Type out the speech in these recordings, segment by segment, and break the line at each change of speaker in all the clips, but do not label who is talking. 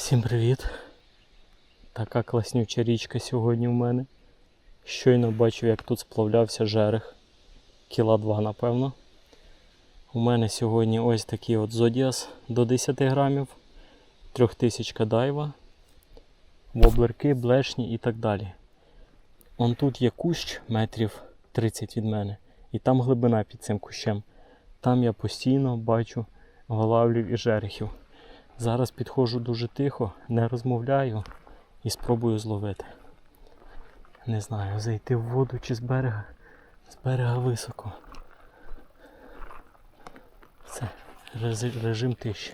Всім привіт! Така класнюча річка сьогодні в мене. Щойно бачив, як тут сплавлявся жерех. Кіла два, напевно. У мене сьогодні ось такий от зодіас до 10 грамів, 3000 дайва, воблерки, блешні і так далі. Он тут є кущ метрів 30 від мене, і там глибина під цим кущем. Там я постійно бачу голавлів і жерехів. Зараз підходжу дуже тихо, не розмовляю і спробую зловити. Не знаю, зайти в воду чи з берега. З берега високо. Це режим тиші.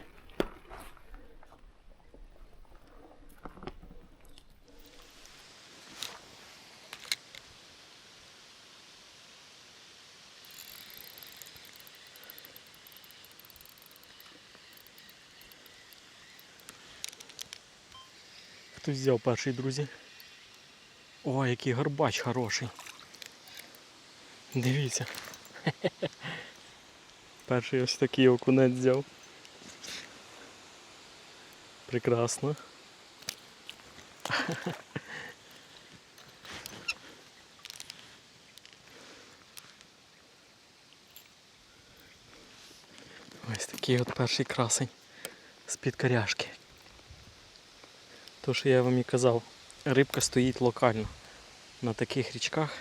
Хтось взяв перший, друзі. О, який горбач хороший. Дивіться. Перший ось такий окунець взяв. Прекрасно. Ось такий от перший красень з-під коряшки. То, що я вам і казав, рибка стоїть локально на таких річках,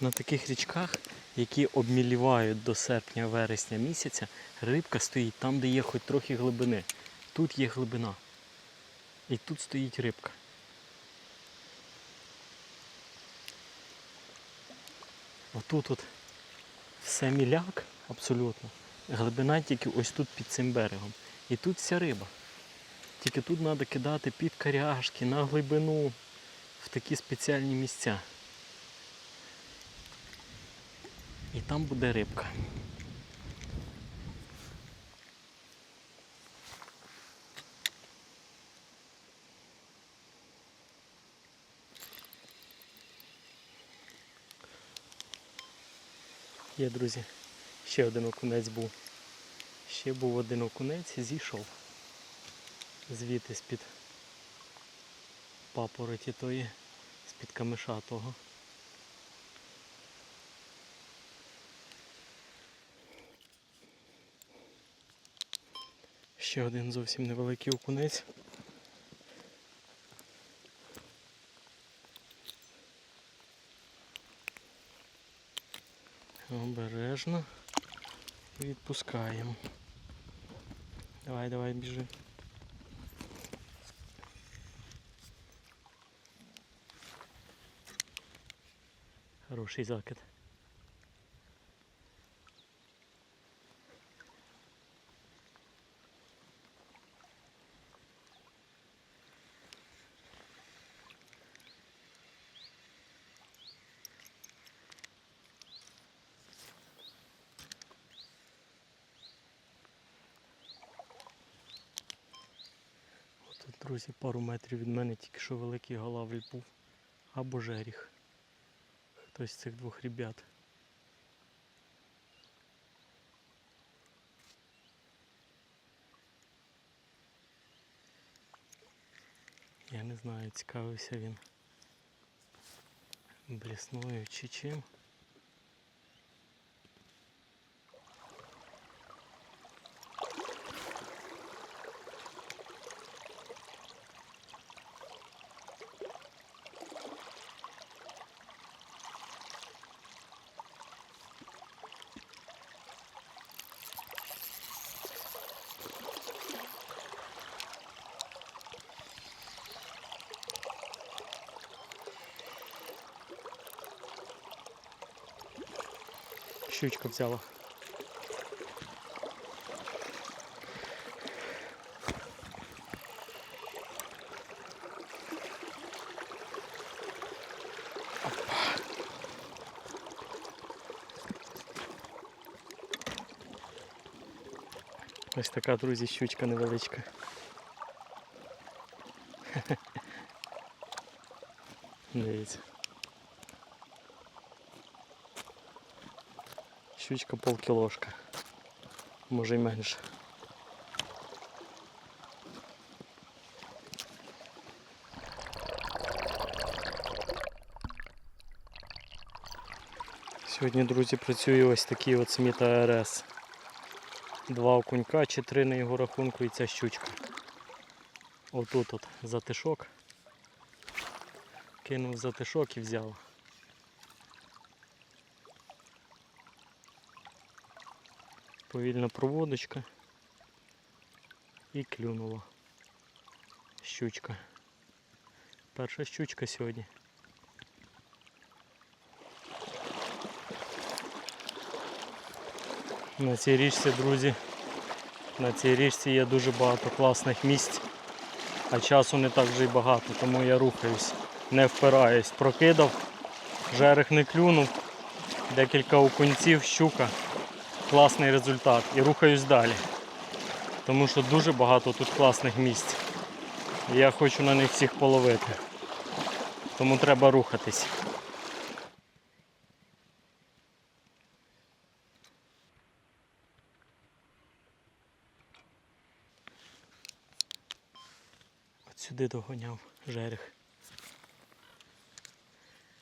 на таких річках, які обмілівають до серпня-вересня місяця, рибка стоїть там, де є хоч трохи глибини. Тут є глибина. І тут стоїть рибка. Отут от все міляк абсолютно. Глибина тільки ось тут під цим берегом. І тут вся риба. Тільки тут треба кидати під коряшки, на глибину, в такі спеціальні місця. І там буде рибка. Є, друзі, ще один окунець був. Ще був один окунець і зійшов звідти з-під папороті тої, з-під камиша того. Ще один зовсім невеликий окунець. Обережно відпускаємо. Давай, давай, біжи. Хороший закид. Тут, друзі, пару метрів від мене тільки що великий голавль був. Або жеріх. Хтось з цих двох ребят. Я не знаю, цікавився він блісною чи чим. Щучка взяла. Ось така, друзі, щучка невеличка. Дивіться. щучка полкілошка, може й менше. Сьогодні, друзі, працює ось такий от Сміта РС. Два окунька чи три на його рахунку і ця щучка. Отут от затишок. Кинув затишок і взяв. Повільна проводочка. І клюнула. Щучка. Перша щучка сьогодні. На цій річці, друзі, на цій річці є дуже багато класних місць, а часу не так вже й багато, тому я рухаюсь, не впираюсь. Прокидав, жерех не клюнув, декілька окунців, щука. Класний результат. І рухаюсь далі. Тому що дуже багато тут класних місць. І я хочу на них всіх половити. Тому треба рухатись. От сюди доганяв жерех.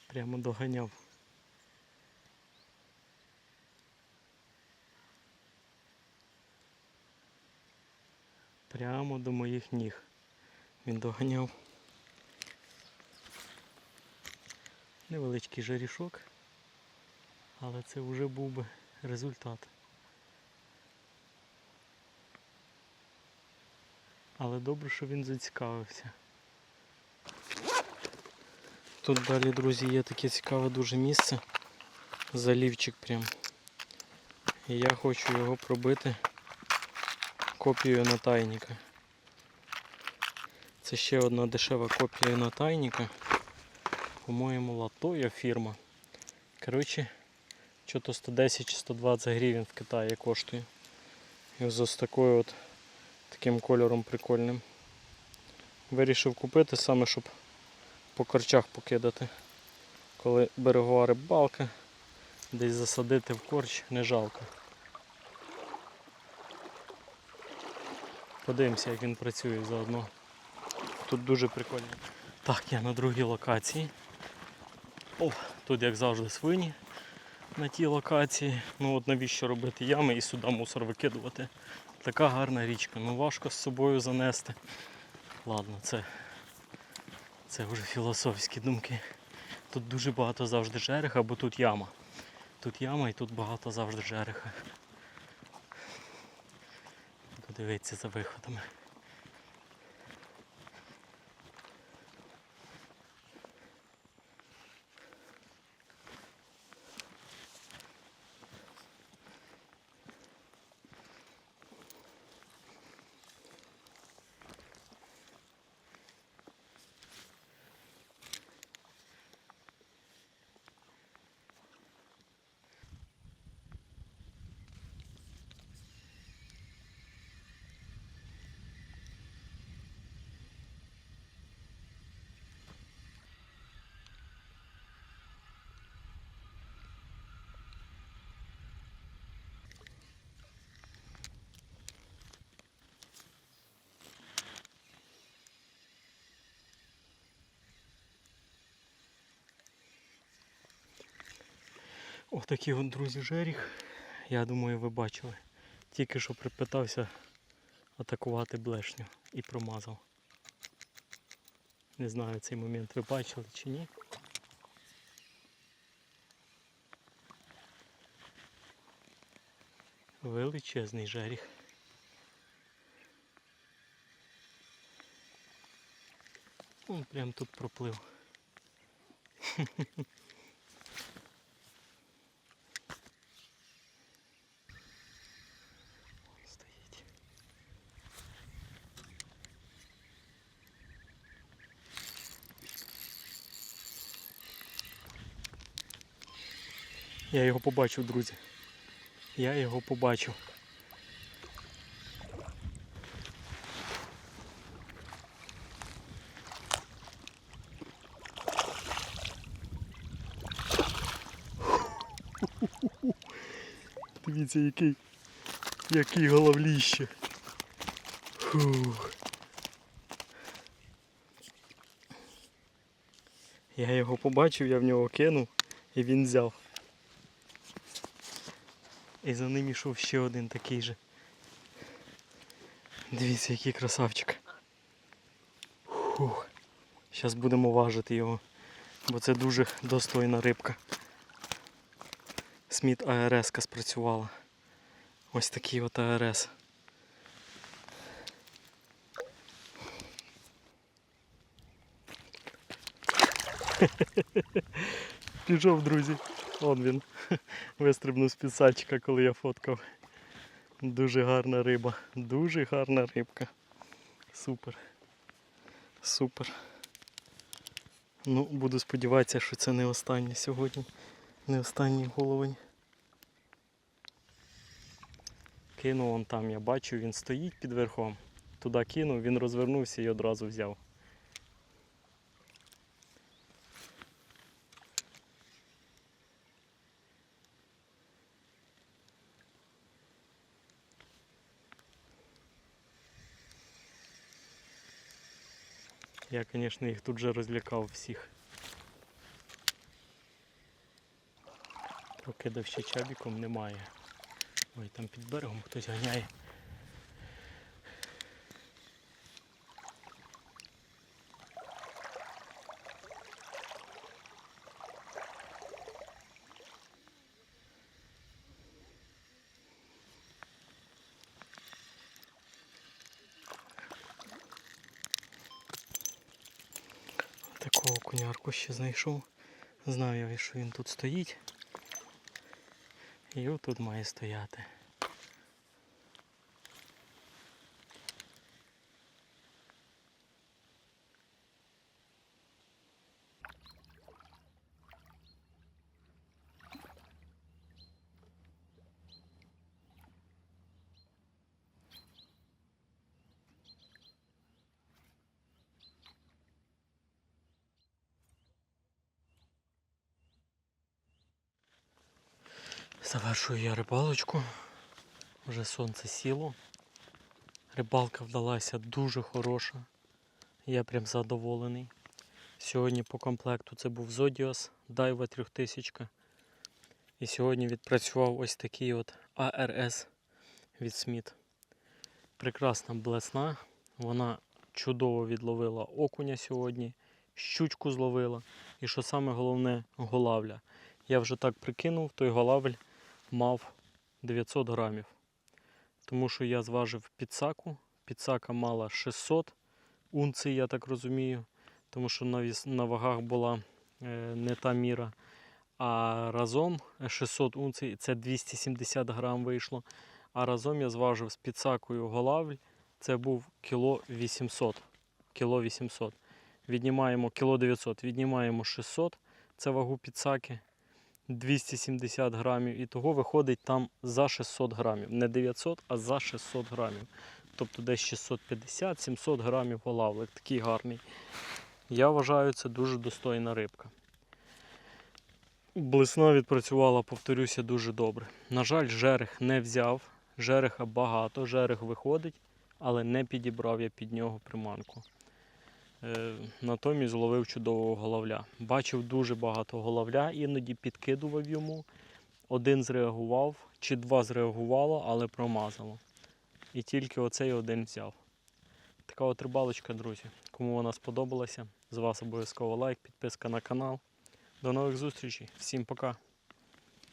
Прямо доганяв. Прямо до моїх ніг. Він доганяв. Невеличкий жарішок, але це вже був би результат. Але добре, що він зацікавився. Тут далі, друзі, є таке цікаве дуже місце. Залівчик прям. І я хочу його пробити копією натайника. Це ще одна дешева копія натайника. По-моєму, латоя фірма. Коротше, що то 110 чи 120 гривень в Китаї коштує. І ось з такою от таким кольором прикольним. Вирішив купити саме, щоб по корчах покидати. Коли берегова рибалка, десь засадити в корч не жалко. Подивимося, як він працює заодно. Тут дуже прикольно. Так, я на другій локації. О, тут як завжди свині на тій локації. Ну от навіщо робити ями і сюди мусор викидувати. Така гарна річка, ну важко з собою занести. Ладно, це, це вже філософські думки. Тут дуже багато завжди жереха, бо тут яма. Тут яма і тут багато завжди жереха. Подивіться за виходами. Ось такий от, друзі, жеріх. Я думаю, ви бачили. Тільки що припитався атакувати блешню і промазав. Не знаю цей момент ви бачили чи ні. Величезний жеріх. Он прям тут проплив. Я його побачив, друзі. Я його побачив. Дивіться, який, який головліще. Я його побачив, я в нього кинув і він взяв. І за ним йшов ще один такий же. Дивіться, який красавчик. Фух. Зараз будемо важити його, бо це дуже достойна рибка. Сміт АРС спрацювала. Ось такий от АРС. Пішов, друзі. Он він. Вистрибнув з підсачка, коли я фоткав. Дуже гарна риба. Дуже гарна рибка. Супер. Супер. Ну, буду сподіватися, що це не останнє сьогодні. Не останній головень. Кинув он там, я бачу, він стоїть під верхом. Туди кинув, він розвернувся і одразу взяв. Я, звісно, їх тут же розлякав всіх. Прокидав ще чабіком немає. Ой, там під берегом хтось ганяє. Такого кунярку ще знайшов. Знаю я, що він тут стоїть. І отут має стояти. Завершую я рибалочку. Вже сонце сіло. Рибалка вдалася дуже хороша. Я прям задоволений. Сьогодні по комплекту це був Zodios Daiwa 3000. І сьогодні відпрацював ось такий от ARS від Smith. Прекрасна блесна. Вона чудово відловила окуня сьогодні, щучку зловила. І що саме головне, голавля. Я вже так прикинув, той голавль мав 900 грамів. Тому що я зважив підсаку. Підсака мала 600 унцій, я так розумію. Тому що на, на вагах була е, не та міра. А разом 600 унцій це 270 грам вийшло. А разом я зважив з підсакою голавль. Це був кіло 800. Кіло 800. Віднімаємо кіло 900, віднімаємо 600. Це вагу підсаки. 270 грамів. І того виходить там за 600 грамів. Не 900, а за 600 грамів. Тобто десь 650-700 грамів голавлик. Такий гарний. Я вважаю, це дуже достойна рибка. Блесна відпрацювала, повторюся, дуже добре. На жаль, жерех не взяв. Жереха багато, жерех виходить, але не підібрав я під нього приманку. Е, натомість зловив чудового головля. Бачив дуже багато головля, іноді підкидував йому. Один зреагував, чи два зреагувало, але промазало. І тільки оцей один взяв. Така от рибалочка, друзі. Кому вона сподобалася, з вас обов'язково лайк, підписка на канал. До нових зустрічей. Всім пока.